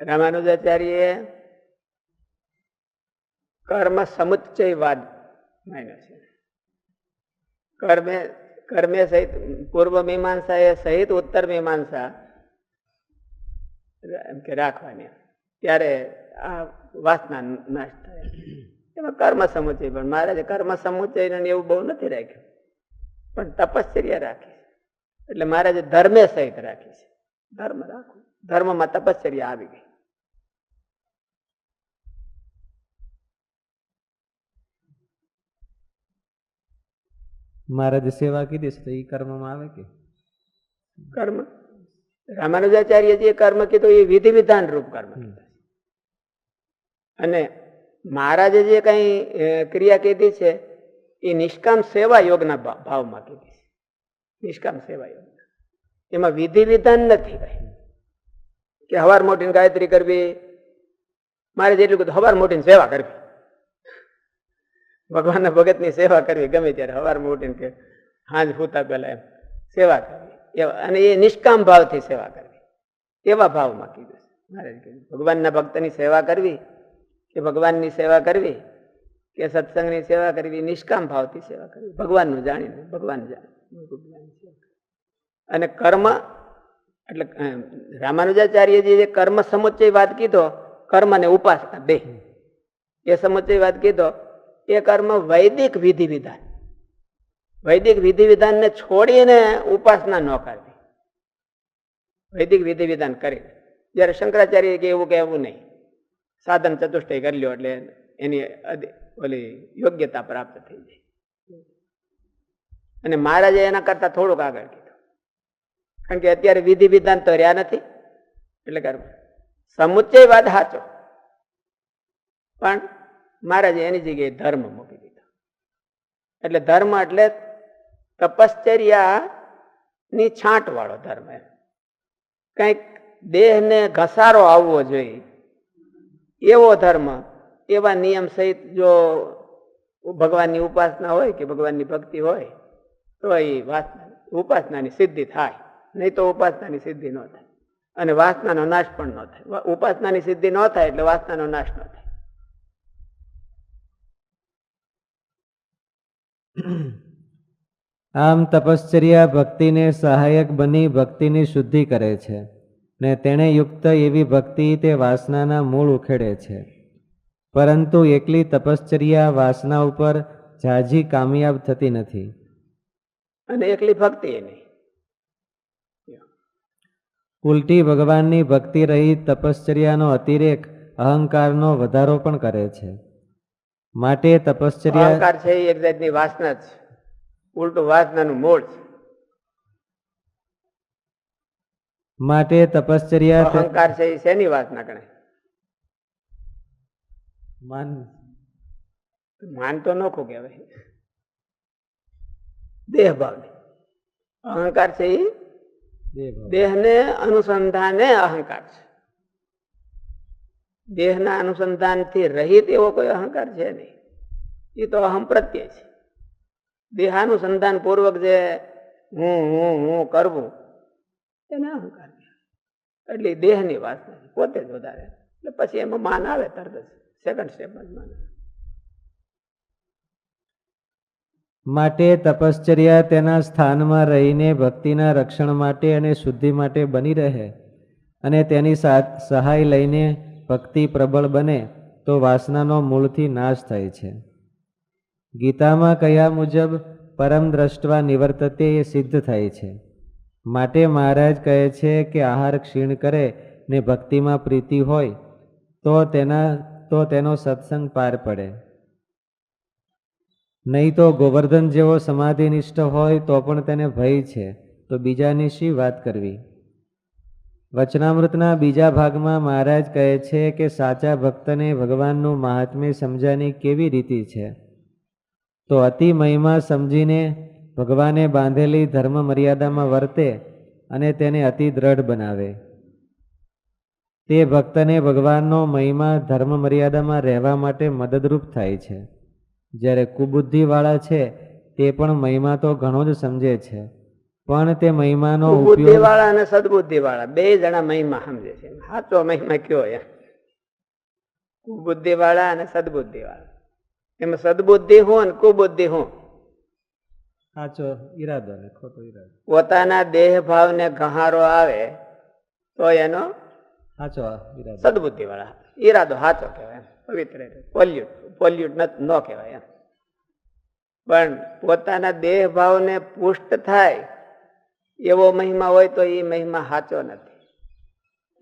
રામાનુજાચાર્યએ કર્મ સમુચ્ચયવાદ માન્યો છે. કર્મે કર્મે સહિત, પૂર્વ મીમાંસા એ સહિત ઉત્તર મીમાંસા એમ કે રાખવાની. ત્યારે આ વાસના નાશ થાય. એમાં કર્મ સમુચય પણ મહારાજે કર્મ સમુચય એવું બહુ નથી રાખ્યું. પણ તપશ્ચર્યા રાખી એટલે મહારાજે ધર્મે સહિત રાખી છે. ધર્મ રાખો. ધર્મમાં તપશ્ચર્યા આવી ગઈ. મહારાજે સેવા કીધી છે તો એ કર્મમાં આવે કે? કર્મ? રામાનુજાચાર્યજીએ કર્મ કીધું એ વિધિ વિધાન રૂપ કર્મ. અને મહારાજે જે કઈ ક્રિયા કીધી છે એ નિષ્કામ સેવા યોગના ભાવમાં કીધી છે. નિષ્કામ સેવા યોગ એમાં વિધિ વિધાન નથી કઈ. કે હવાર મોટીને ગાયત્રી કરવી મારે જેટલું કીધું હવાર મોટીને સેવા કરવી. ભગવાનના ભગતની સેવા કરવી ગમે ત્યારે હવાર ઉઠીને કે, હાંજ ફૂતા પહેલા એમ. સેવા કરવી. એવા અને એ નિષ્કામ ભાવથી સેવા કરવી. એવા ભાવમાં કીધું મહારાજ કીધું ભગવાનના ભક્તની સેવા કરવી, કે ભગવાનની સેવા કરવી, કે સત્સંગની સેવા કરવી નિષ્કામ ભાવથી સેવા કરવી. ભગવાનનું જાણીને ભગવાન જાણે. અને કર્મ, એટલે રામાનુજાચાર્યજી કર્મ સમુચ્ચય વાત કીધો, કર્મ ને ઉપાસના બે. એ સમુચ્ચય વાત કીધો એ કર્મ વૈદિક વિધિ વિધાન વૈદિક વિધિ વિધાનને છોડીને ઉપાસના ન કરવી. વૈદિક વિધિ વિધાન કરી જ્યારે શંકરાચાર્ય કે એવું કે એવું નહીં. સાધન ચતુષ્ટય કરી લ્યો એટલે એની ઓલી યોગ્યતા પ્રાપ્ત થઈ જાય. અને મહારાજે એના કરતા થોડુંક આગળ કીધું. કારણ કે અત્યારે વિધિ વિધાન તો રહ્યા નથી. એટલે કર્મ. સમુચ્ચયવાદ સાચો પણ મહારાજે એની જગ્યાએ ધર્મ મૂકી દીધો. એટલે ધર્મ એટલે તપશ્ચર્યા ની છાંટ વાળો ધર્મ એમ. કંઈક દેહને ઘસારો આવવો જોઈએ. એવો ધર્મ, એવા નિયમ સહિત જો ભગવાનની ઉપાસના હોય કે ભગવાનની ભક્તિ હોય, તો એ વાસના, ઉપાસનાની સિદ્ધિ થાય. નહીં તો ઉપાસનાની સિદ્ધિ ન થાય. અને વાસનાનો નાશ પણ ન થાય. ઉપાસનાની સિદ્ધિ ન થાય એટલે વાસનાનો નાશ ન થાય. આમ તપશ્ચર્યા ભક્તિને સહાયક બની ભક્તિની શુદ્ધિ કરે છે ને તેણે યુક્ત એવી ભક્તિ તે વાસનાના મૂળ ઉખેડે છે. પરંતુ એકલી તપશ્ચર્યા વાસના ઉપર ઝાઝી કામયાબ થતી નથી. અને એકલી ભક્તિ એની નહીં. ઉલટી ભગવાનની ભક્તિ રહિત તપશ્ચર્યાનો અતિરેક અહંકારનો વધારો પણ કરે છે. માટે તપશ્ચર્યા અહંકાર છે એ એક જાતની વાસના છે. ઉલટું વાસનાનું મૂળ છે. માટે તપશ્ચર્યા અહંકાર છે એ શેની વાસના ગણાય? માન. માન તો નોખું કહેવાય. દેહ ભાવની અહંકાર છે એ. દેહને અનુસંધાને અહંકાર છે. દેહના અનુસંધાનથી રહિત એવો કોઈ અહંકાર છે નહીં. એ તો અહમ પ્રત્યય છે. દેહાનુસંધાન પૂર્વક જે હું હું હું કરવું, તેને અહંકાર. એટલે દેહની વાત પોતે જ વધારે. એટલે પછી એમાં માન આવે તરત જ સેકન્ડ સ્ટેપમાં માન માટે તપશ્ચર્યા તેના સ્થાનમાં રહીને ભક્તિના રક્ષણ માટે અને શુદ્ધિ માટે બની રહે અને તેની સહાય લઈને ભક્તિ પ્રબળ બને તો વાસનાનો મૂળથી નાશ થાય છે. ગીતામાં કહ્યા મુજબ પરમ દ્રષ્ટવા નિવર્તતે એ સિદ્ધ થાય છે. માટે મહારાજ કહે છે કે આહાર ક્ષીણ કરે ને ભક્તિમાં પ્રીતિ હોય તો તેના, તો તેનો સત્સંગ પાર પડે. નહીં તો ગોવર્ધન જેવો સમાધિનિષ્ઠ હોય તો પણ તેને ભય છે. તો બીજાની શી વાત કરવી? વચનામૃતના બીજા ભાગમાં મહારાજ કહે છે કે સાચા ભક્તને ભગવાનનું મહાત્મ્ય સમજાની કેવી રીતિ છે? તો અતિ મહિમા સમજીને ભગવાને બાંધેલી ધર્મ મર્યાદામાં વર્તે અને તેને અતિ દ્રઢ બનાવે. તે ભક્તને ભગવાનનો મહિમા ધર્મ મર્યાદામાં રહેવા માટે મદદરૂપ થાય છે. જ્યારે કુબુદ્ધિવાળા છે, તે પણ મહિમા તો ઘણો જ સમજે છે. પણ તે મહિમાનો બુદ્ધિ વાળા અને સદબુદ્ધિ વાળા બે જણા મહિમા સમજે છે. સાચો મહિમા કયો એમ? કુબુદ્ધિ વાળા અને સદબુદ્ધિ વાળા એમાં સદબુદ્ધિ હું અને કુબુદ્ધિ હું. સાચો ઈરાદો ને ખોટો ઈરાદો. પોતાના દેહ ભાવને ગહારો આવે તો એનો સાચો ઈરાદો. સદબુદ્ધિ વાળા ઈરાદો સાચો કહેવાય પવિત્ર પોલ્યુટ પોલ્યુટ ન કહેવાય એમ. પણ પોતાના દેહ ભાવને પુષ્ટ થાય એવો મહિમા હોય તો એ મહિમા સાચો નથી.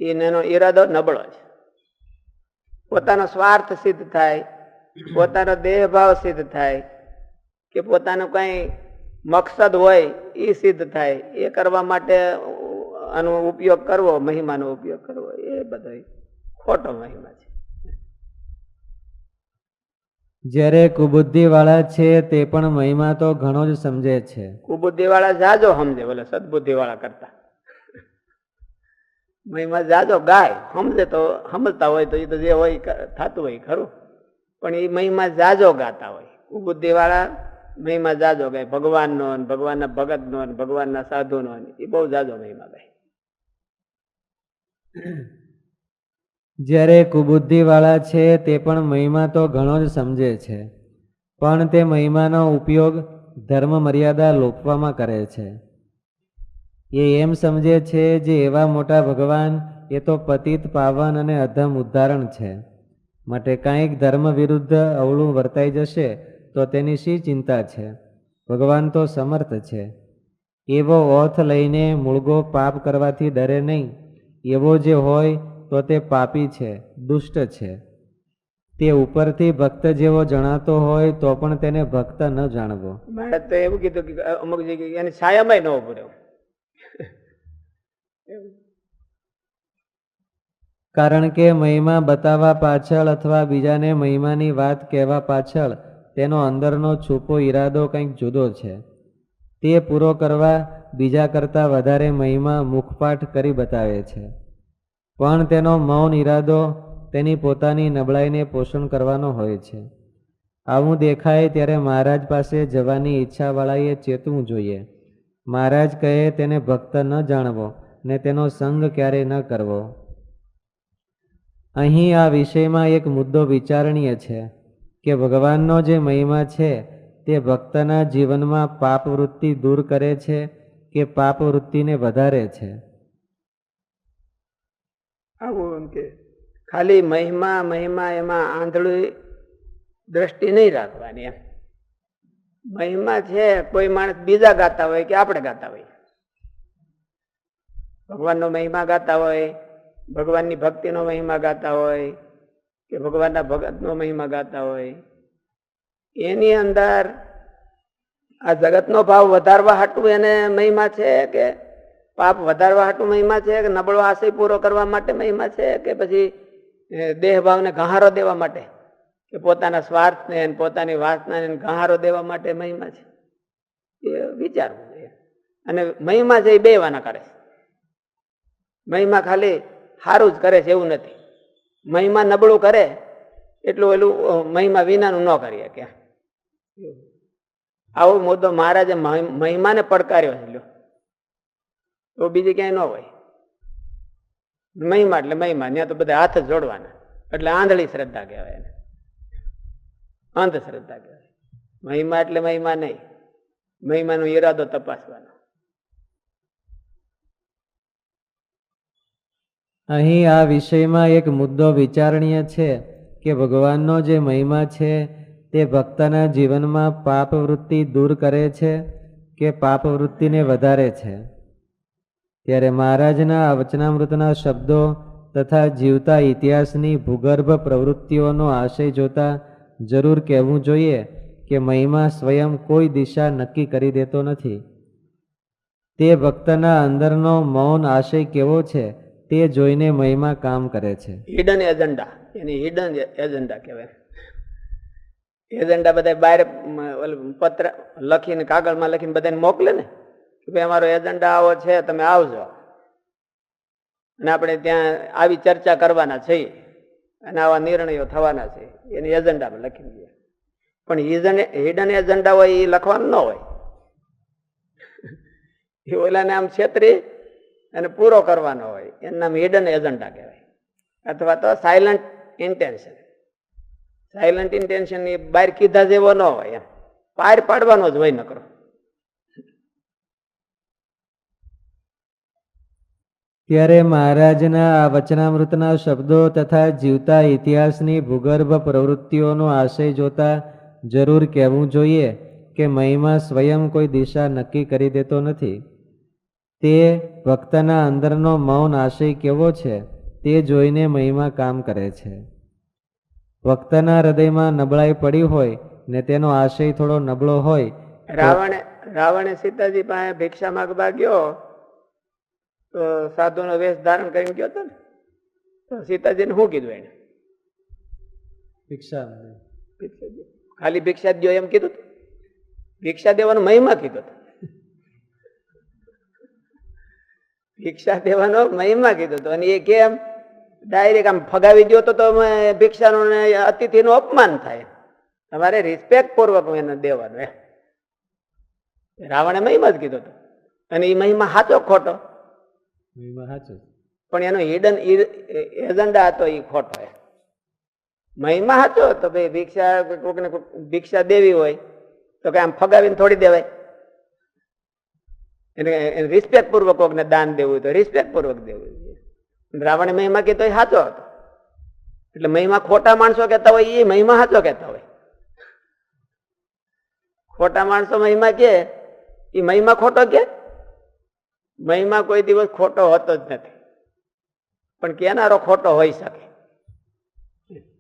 એનો ઈરાદો નબળો છે. પોતાનો સ્વાર્થ સિદ્ધ થાય, પોતાનો દેહભાવ સિદ્ધ થાય, કે પોતાનું કઈ મકસદ હોય એ સિદ્ધ થાય, એ કરવા માટે આનો ઉપયોગ કરવો, મહિમાનો ઉપયોગ કરવો, એ બધો ખોટો મહિમા છે. જ્યારે કુબુદ્ધિ વાળા છે તે પણ મહિમા તો ઘણો જ સમજે છે. કુબુદ્ધિ વાળા જાજો સમજે બોલે સદબુદ્ધિ વાળા કરતા. મહિમા જાજો ગાય, સમજે તો સમજતા હોય તો એ તો જે હોય થતું હોય ખરું. પણ એ મહિમા જાજો ગાતા હોય. કુબુદ્ધિ વાળા મહિમા જાજો ગાય. ભગવાનનો ભગવાનના ભગતનો ભગવાનના સાધુનો એ બહુ જાજો મહિમા ગાય. જ્યારે કુબુદ્ધિવાળા છે તે પણ મહિમા તો ઘણો જ સમજે છે. પણ તે મહિમાનો ઉપયોગ ધર્મ મર્યાદા લોપવામાં કરે છે. એ એમ સમજે છે જે એવા મોટા ભગવાન, એ તો પતિત પાવન અને અધમ ઉદ્ધારણ છે. માટે કાંઈક ધર્મ વિરુદ્ધ અવળું વર્તાઈ જશે તો તેની શી ચિંતા છે? ભગવાન તો સમર્થ છે. એવો ઓથ લઈને મૂળગો પાપ કરવાથી ડરે નહીં. એવો જે હોય તો તે પાપી છે દુષ્ટ છે. તે ઉપરથી ભક્ત જેવો જણાતો હોય તો પણ તેને ભક્ત ન જાણવો. તો એવું કીધું કે અમુક જગ્યાએ એની છાયામાં ન ઉભું રહેવું. કારણ કે મહિમા બતાવવા પાછળ અથવા બીજાને મહિમાની વાત કહેવા પાછળ તેનો અંદરનો છૂપો ઈરાદો કંઈક જુદો છે. તે પૂરો કરવા બીજા કરતાં વધારે મહિમા મુખપાઠ કરી બતાવે છે. પણ તેનો મૌન ઈરાદો તેની પોતાની નબળાઈને પોષણ કરવાનો હોય છે. આવું દેખાય ત્યારે મહારાજ પાસે જવાની ઈચ્છાવાળાએ ચેતવું જોઈએ. મહારાજ કહે, તેને ભક્ત ન જાણવો ને તેનો સંગ ક્યારેય ન કરવો. અહીં આ વિષયમાં એક મુદ્દો વિચારણીય છે કે ભગવાનનો જે મહિમા છે તે ભક્તના જીવનમાં પાપ વૃત્તિ દૂર કરે છે કે પાપ વૃત્તિને વધારે છે? આવું એમ કે. ખાલી મહિમા મહિમા એમાં આંધળી દ્રષ્ટિ નહીં રાખવાની એમ. મહિમા છે, કોઈ માણસ બીજા ગાતા હોય કે આપણે ગાતા હોય. ભગવાનનો મહિમા ગાતા હોય, ભગવાનની ભક્તિનો મહિમા ગાતા હોય, કે ભગવાનના ભગતનો મહિમા ગાતા હોય. એની અંદર આ જગતનો ભાવ વધારવા હાટું એને મહિમા છે કે પાપ વધારવા હાટું મહિમા છે કે નબળો આશય પૂરો કરવા માટે મહિમા છે કે પછી દેહભાવને દેહ ગહારો દેવા માટે? કે પોતાના સ્વાર્થને પોતાની વાસનાને ગહારો દેવા માટે મહિમા છે? એ વિચારવું જોઈએ. અને મહિમા છે એ બે વાના કરે છે. મહિમા ખાલી સારું જ કરે છે એવું નથી. મહિમા નબળું કરે, એટલું એલું મહિમા વિનાનું ન કરીએ ક્યાં. આવો મુદ્દો મહારાજે મહિ- મહિમાને પડકાર્યો છે તો બીજે ક્યાંય ન હોય. મહિમા એટલે મહિમા ત્યાં તો બધા હાથ જોડવાના. એટલે આંધળી શ્રદ્ધા કહેવાય એને. અંધશ્રદ્ધા કહેવાય. મહિમા એટલે મહિમા નહીં. મહિમાનો ઈરાદો તપાસવાનો. અહીં આ વિષયમાં એક મુદ્દો વિચારણીય છે કે ભગવાનનો જે મહિમા છે તે ભક્તના જીવનમાં પાપ વૃત્તિ દૂર કરે છે કે પાપ વૃત્તિને વધારે છે? ત્યારે મહારાજના વચનામૃતના શબ્દો તથા જીવતા ઇતિહાસની ભૂગર્ભ પ્રવૃત્તિઓનો આશય જોતા જરૂર કહેવું જોઈએ કે મહિમા સ્વયં કોઈ દિશા નક્કી કરી દેતો નથી. તે ભક્તના અંદરનો મૌન આશય કેવો છે તે જોઈને મહિમા કામ કરે છે. હિડન એજન્ડા, એની હિડન એજન્ડા કહેવાય. એજન્ડા બધા બહાર પત્ર લખીને, કાગળમાં લખીને બધાને મોકલે ને? કે ભાઈ, અમારો એજન્ડા આવો છે, તમે આવજો. અને આપણે ત્યાં આવી ચર્ચા કરવાના છીએ. અને આવા નિર્ણયો થવાના છે. એની એજન્ડામાં લખી દઈએ. પણ હિડન એજન્ડા હોય એ લખવાનું ન હોય. એ ઓલાને આમ છેતરી અને પૂરો કરવાનો હોય. એનું નામ હિડન એજન્ડા કહેવાય. અથવા તો સાયલન્ટ ઇન્ટેન્શન સાયલન્ટ ઇન્ટેન્શન એ બહાર કીધા જેવો ન હોય એમ. પાર પાડવાનો જ હોય નકરો. ત્યારે મહારાજના આ વચનામૃતના શબ્દો તથા જીવતા ઇતિહાસની ભૂગર્ભ પ્રવૃત્તિઓનો આશય જોતા જરૂર કહેવું જોઈએ કે મહિમા સ્વયં કોઈ દિશા નક્કી કરી દેતો નથી. તે વક્તના અંદરનો મૌન આશય કેવો છે તે જોઈને મહિમા કામ કરે છે. વક્તના હૃદયમાં નબળાઈ પડી હોય ને તેનો આશય થોડો નબળો હોય રાવણે રાવણે સીતાજી પાસે ભિક્ષા માગવા ગયો. સાધુનો વેશ ધારણ કરીને ગયો હતો ને તો સીતાજીને શું કીધું એને? ભિક્ષા. ખાલી ભિક્ષા દો એમ કીધું? ભિક્ષા દેવાનો મહિમા કીધો હતો. ભિક્ષા દેવાનો મહિમા કીધો હતો. અને એ કેમ ડાયરેક્ટ આમ ફગાવી દો તો ભિક્ષાનું ને અતિથિનું અપમાન થાય. તમારે રિસ્પેક્ટ પૂર્વક એને દેવાનું એ રાવણે મહિમા જ કીધો હતો. અને એ મહિમા સાચો ખોટો? પણ એનો હિડન એજન્ડા હતો એ ખોટો મહિમા સાચો તો ભાઈ ભિક્ષા કોક ભિક્ષા દેવી હોય તો કે આમ ફગાવીને થોડી દેવાય. એને રિસ્પેક્ટ પૂર્વક કોકને દાન દેવું તો રિસ્પેક્ટ પૂર્વક દેવું રાવણે મહિમા કહેતો એ સાચો હતો. એટલે મહિમા ખોટા માણસો કહેતા હોય એ મહિમા સાચો કહેતા હોય. ખોટા માણસો મહિમા કે એ મહિમા ખોટો કે? મહિમા કોઈ દિવસ ખોટો હોતો જ નથી. પણ કેનારો ખોટો હોઈ શકે?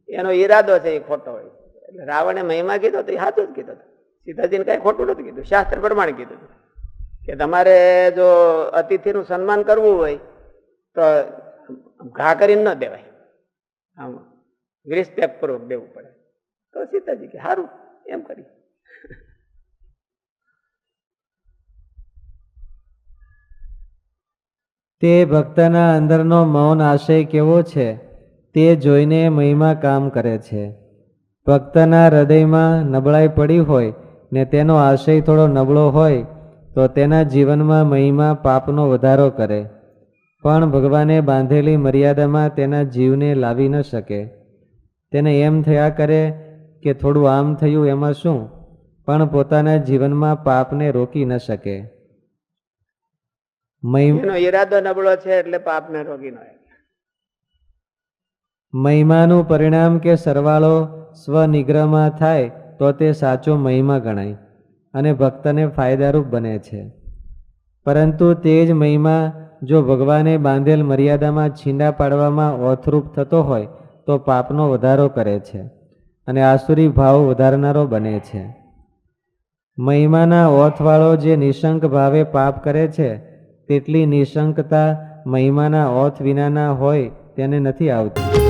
એનો ઈરાદો છે એ ખોટો હોય. એટલે રાવણે મહિમા કીધો તો એ સાચું જ કીધો સીતાજીને કઈ ખોટું નથી કીધું. શાસ્ત્ર પ્રમાણે કીધું કે તમારે જો અતિથિનું સન્માન કરવું હોય તો ઘા કરીને ન દેવાય. આમ રિસ્પેક્ટ પૂર્વક દેવું પડે. તો સીતાજી કે સારું એમ કરી. તે ભક્તના અંદરનો મૌન આશય કેવો છે તે જોઈને મહિમા કામ કરે છે. ભક્તના હૃદયમાં નબળાઈ પડી હોય ને તેનો આશય થોડો નબળો હોય તો તેના જીવનમાં મહિમા પાપનો વધારો કરે. પણ ભગવાને બાંધેલી મર્યાદામાં તેના જીવને લાવી ન શકે. તેને એમ થયા કરે કે થોડું આમ થયું એમાં શું? પણ પોતાના જીવનમાં પાપને રોકી ન શકે. એનો ઈરાદો નબળો છે એટલે પાપને રોકી નો મહિમાનું પરિણામ કે સરવાળો સ્વનિગ્રહમાં થાય તો તે સાચો મહિમા ગણાય અને ભક્તને ફાયદારૂપ બને છે. પરંતુ તે જ મહિમા જો ભગવાને બાંધેલ મર્યાદામાં છીંડા પાડવામાં ઓથરૂપ થતો હોય તો પાપનો વધારો કરે છે અને આસુરી ભાવ વધારનારો બને છે. મહિમાના ઓથવાળો જે નિશંક ભાવે પાપ કરે છે તેટલી નિશંકતા મહિમાના ઓથ વિનાના હોય તેને નથી આવતી.